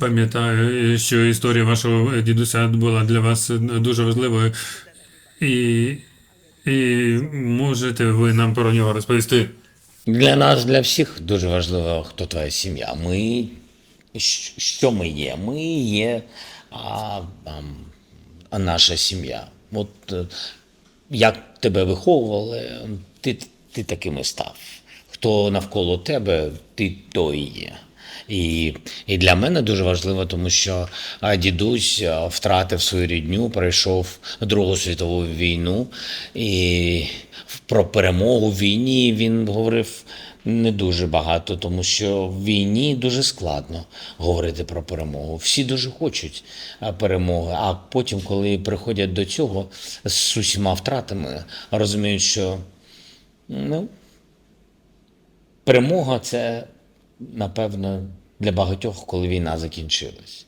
Пам'ятаю, що історія вашого дідуся була для вас дуже важливою. І, і можете ви нам про нього розповісти? Для нас, для всіх дуже важливо, хто твоя сім'я. Ми що ми є? Ми є а, а наша сім'я. От е, як тебе виховували, ти, ти таким і став. Хто навколо тебе, ти то і є. І, і для мене дуже важливо, тому що дідусь втратив свою рідню, пройшов Другу світову війну, і про перемогу в війні він говорив не дуже багато, тому що в війні дуже складно говорити про перемогу. Всі дуже хочуть перемоги, а потім, коли приходять до цього з усіма втратами, розуміють, що ну, перемога це, напевно, для багатьох, коли війна закінчилась.